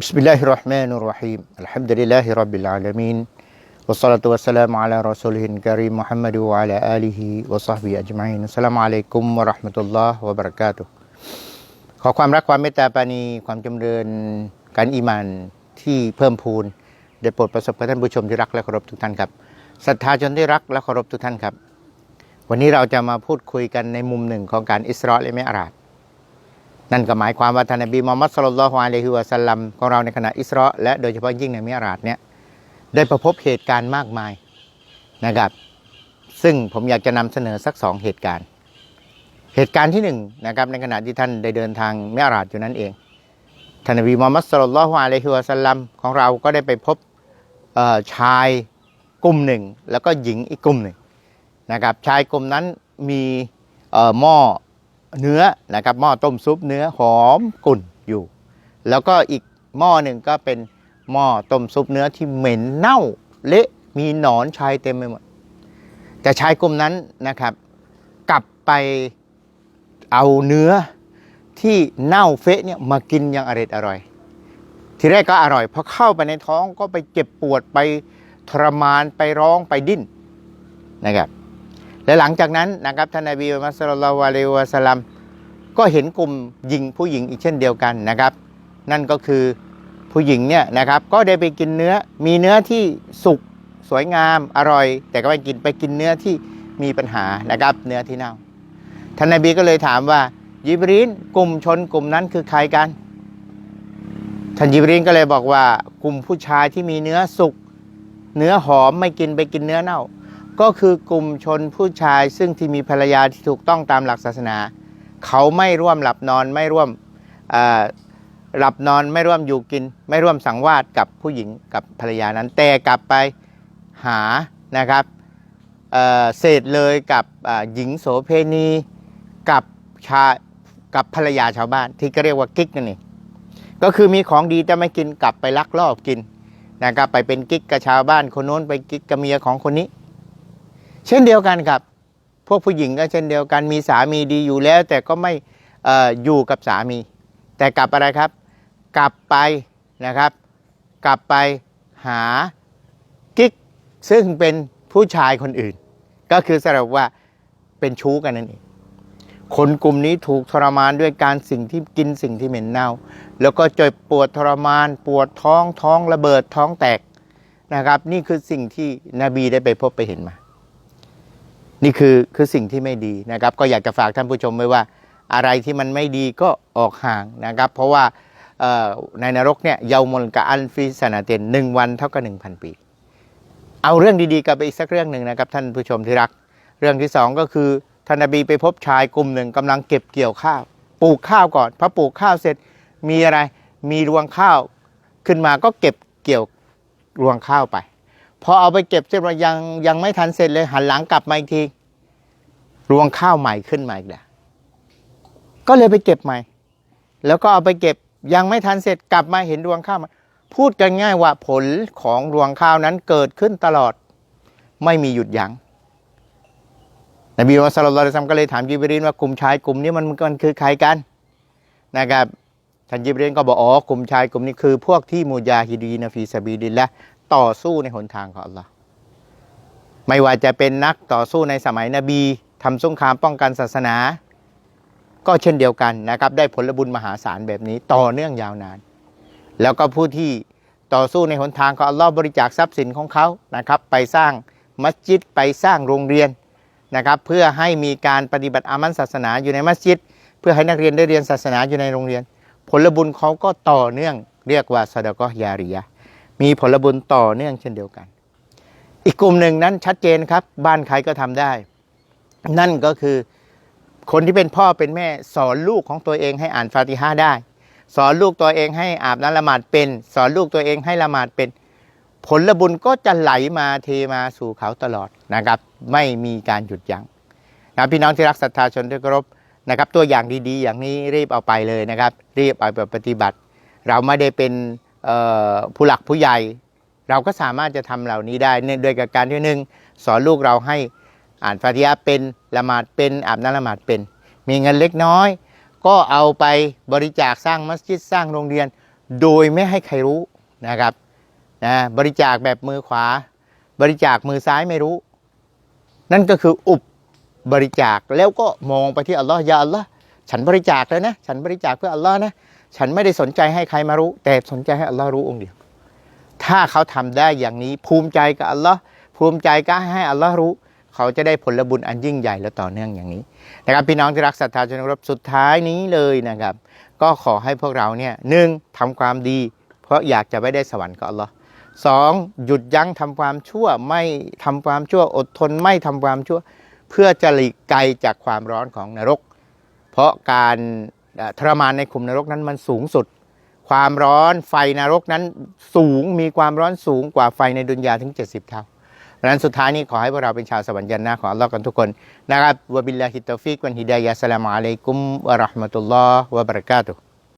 بسم الله الرحمن الرحيم الحمد لله رب العالمين والصلاة والسلام على رسوله الكريم محمد وعلى آله وصحبه أجمعين السلام عليكم ورحمة الله وبركاته ขอความรักความเมตตาปราณีความจำเริญการอีหมานที่เพิ่มพูนได้โปรดประสบกับท่านผู้ชมที่รักและเคารพทุกท่านครับศรัทธาชนที่รักและเคารพทุกท่านครับ วันนี้เราจะมาพูดคุยกันในมุมหนึ่งของการอิสราเอลและมิอาราจ นั่นก็หมายความว่าท่านนบีมูฮัมมัดสุลลัลอฮุอะลัยฮิวะสัลลัมของเราในขณะอิสราและโดยเฉพาะยิ่งในมิอาราจเนี่ยได้ประพบเหตุการณ์มากมายนะครับ ซึ่งผมอยากจะนำเสนอสักสองเหตุการณ์ เหตุการณ์ที่หนึ่งนะครับในขณะที่ท่านได้เดินทางมิอาราจอยู่นั่นเองท่านนบีมูฮัมมัดสุลลัลอฮุอะลัยฮิวะสัลลัมของเราก็ได้ไปพบเอ่อชายกลุ่มหนึ่ง แล้วก็หญิงอีกกลุ่มหนึ่งนะครับชายกลุ่มนั้นมีเอ่อหม้อ เนื้อนะครับหม้อต้มซุปเนื้อหอมกลุ่นอยู่ แล้วก็อีกหม้อหนึ่งก็เป็นหม้อต้มซุปเนื้อที่เหม็นเน่าเละมีหนอนชายเต็มไปหมด แต่ชายกลุ่มนั้นนะครับ กลับไปเอาเนื้อที่เน่าเฟะเนี่ยมากินอย่างอร่อยอร่อย ทีแรกก็อร่อยพอเข้าไปในท้องก็ไปเจ็บปวดไปทรมานไปร้องไปดิ้นนะครับ และหลังจากนั้นนะครับท่านนบีมัสลลัลลอฮุอะลิวะสลลัมก็เห็นกลุ่มหญิงผู้หญิงอีกเช่นเดียวกันนะครับ นั่นก็คือผู้หญิงเนี่ยนะครับก็ได้ไปกินเนื้อมีเนื้อที่สุกสวยงามอร่อย แต่ก็ไปกินไปกินเนื้อที่มีปัญหานะครับ เนื้อที่เน่าท่านนบีก็เลยถามว่ายิบรีนกลุ่มชนกลุ่มนั้นคือใครกันท่านยิบรีนก็เลยบอกว่ากลุ่มผู้ชายที่มีเนื้อสุกเนื้อหอมไม่กินไปกินเนื้อเน่า ก็คือกลุ่มชนผู้ชายซึ่งที่มีภรรยาที่ถูกต้องตามหลักศาสนา เขาไม่ร่วมหลับนอนไม่ร่วมหลับนอนไม่ร่วมอยู่กิน ไม่ร่วมสังวาสกับผู้หญิงกับภรรยานั้น แต่กลับไปหานะครับเอ่อเศษเลยกับหญิงโสเพณีกับชากับภรรยาชาวบ้าน ที่ก็เรียกว่ากิ๊กนั่นเองก็คือมีของดีแต่ไม่กินกลับไปลักลอบกินนะครับไปเป็นกิ๊กกับชาวบ้านคนโน้นไปกิ๊กกับเมียของคนนี้ เช่นเดียวกันครับ พวกผู้หญิงก็เช่นเดียวกันมีสามีดีอยู่แล้ว แต่ก็ไม่อออยู่กับสามี แต่กลับอะไรครับ กลับไปนะครับ กลับไปหากิ๊กซึ่งเป็นผู้ชายคนอื่น ก็คือสรุปว่าเป็นชู้กันนั่นเองคนกลุ่มนี้ถูกทรมานด้วยการสิ่งที่กินสิ่งที่เหม็นเน่า แล้วก็เจ็บปวดทรมาน ปวดท้องท้องระเบิดท้องแตกนะครับ นี่คือสิ่งที่นบีได้ไปพบไปเห็นมา นี่คือคือสิ่งที่ไม่ดีนะครับ ก็อยากจะฝากท่านผู้ชมไว้ว่าอะไรที่มันไม่ดีก็ออกห่างนะครับ เพราะว่าในนรกเนี่ยเยาวมลกะอันฟีสนาเตนหนึ่งวันเท่ากับหนึ่งพันปี เอาเรื่องดีๆกับไปอีกสักเรื่องหนึ่งนะครับ ท่านผู้ชมที่รัก เรื่องที่สองก็คือท่านนบีไปพบชายกลุ่มหนึ่งกำลังเก็บเกี่ยวข้าว ปลูกข้าวก่อนพอปลูกข้าวเสร็จมีอะไรมีรวงข้าวขึ้นมาก็เก็บเกี่ยวรวงข้าวไป พอเอาไปเก็บเสร็จแล้วยังยังไม่ทันเสร็จเลยหันหลังกลับมาอีกที รวงข้าวใหม่ขึ้นมาอีกแล้วก็เลยไปเก็บใหม่ แล้วก็เอาไปเก็บยังไม่ทันเสร็จกลับมาเห็นรวงข้าวม่พูดกันง่ายว่าผลของรวงข้าวนั้นเกิดขึ้นตลอด ไม่มีหยุดยัง้งนบีมุฮัมมัดศ็อลลัลลอฮุอะลัยฮิวะซัมก็เลยถามยิบรีนว่ากลุ่มชายกลุ่มนี้มันมันคือใครกันนะครับท่านยิบรีนก็บอกอ๋อกลุ่มชายกลุ่มนี้คือ พวกที่มุจาฮิดีนฟีซาบีดิลละ ต่อสู้ในหนทางของอัลลอฮ์ไม่ว่าจะเป็นนักต่อสู้ในสมัยนบีทำสงครามป้องกันศาสนา ก็เช่นเดียวกันนะครับ ได้ผลบุญมหาศาลแบบนี้ต่อเนื่องยาวนาน แล้วก็ผู้ที่ต่อสู้ในหนทางของอัลลอฮ์บริจาคทรัพย์สินของเขานะครับ ไปสร้างมัสยิดไปสร้างโรงเรียนนะครับ เพื่อให้มีการปฏิบัติอามันศาสนาอยู่ในมัสยิด เพื่อให้นักเรียนได้เรียนศาสนาอยู่ในโรงเรียน ผลบุญเขาก็ต่อเนื่องเรียกว่าซาดะกอฮยาริยะ มีผลบุญต่อเนื่องเช่นเดียวกัน อีกกลุ่มหนึ่งนั้นชัดเจนครับ บ้านใครก็ทำได้ นั่นก็คือคนที่เป็นพ่อเป็นแม่สอนลูกของตัวเองให้อ่านฟาติฮะห์ได้ สอนลูกตัวเองให้อาบน้ำละหมาดเป็น สอนลูกตัวเองให้ละหมาดเป็น ผลบุญก็จะไหลมาเทมาสู่เขาตลอดนะครับ ไม่มีการหยุดยัง้งนะพี่น้องที่รักศรัทธาชนที่เคารพนะครับ ตัวอย่างดีๆ อย่างนี้รีบเอาไปเลยนะครับ รีบเอาไปปฏิบัติ เราไม่ได้เป็น ผู้หลักผู้ใหญ่ เราก็สามารถจะทำเหล่านี้ได้เนื่องโดยกับการที่หนึ่งสอนลูกเราให้อ่านฟาติฮะห์เป็นละหมาดเป็นอาบน้ำละหมาดเป็น มีเงินเล็กน้อย ก็เอาไปบริจาคสร้างมัสยิดสร้างโรงเรียน โดยไม่ให้ใครรู้นะครับนะบริจาคแบบมือขวา บริจาคมือซ้ายไม่รู้ นั่นก็คืออุบบริจาคแล้วก็มองไปที่อัลลอฮ์ยาอัลลอฮ์ฉันบริจาคแล้วนะ ฉันบริจาคเพื่ออัลลอฮ์นะ ฉันไม่ได้สนใจให้ใครมารู้ แต่สนใจให้อัลลอฮ์รู้องค์เดียว ถ้าเขาทำได้อย่างนี้ภูมิใจกับอัลลอฮ์ภูมิใจก็ให้อัลลอฮ์รู้ เขาจะได้ผลบุญอันยิ่งใหญ่และต่อเนื่องอย่างนี้นะครับพี่น้องที่รักศรัทธาจนรบสุดท้ายนี้เลยนะครับ ก็ขอให้พวกเราเนี่ยหนึ่งทำความดี เพราะอยากจะไปได้สวรรค์กับอัลลอฮ์สองหยุดยั้งทำความชั่วไม่ทำความชั่วอดทนไม่ทำความชั่ว เพื่อจะหลีกไกลจากความร้อนของนรก เพราะการ ทรมานในขุมนรกนั้นมันสูงสุด ความร้อนไฟนรกนั้นสูงมีความร้อนสูงกว่าไฟในดุนยาถึง 70 เท่าดังนั้นสุดท้ายนี้ขอให้พวกเราเป็นชาวสวรรค์ยันนะของอัลลอฮ์กันทุกคนนะครับวะบิลลาฮิตตอฟิกวันฮิดายะสลามอะลัยกุมวะราะห์มะตุลลอฮ์วะบะเราะกาตุฮ์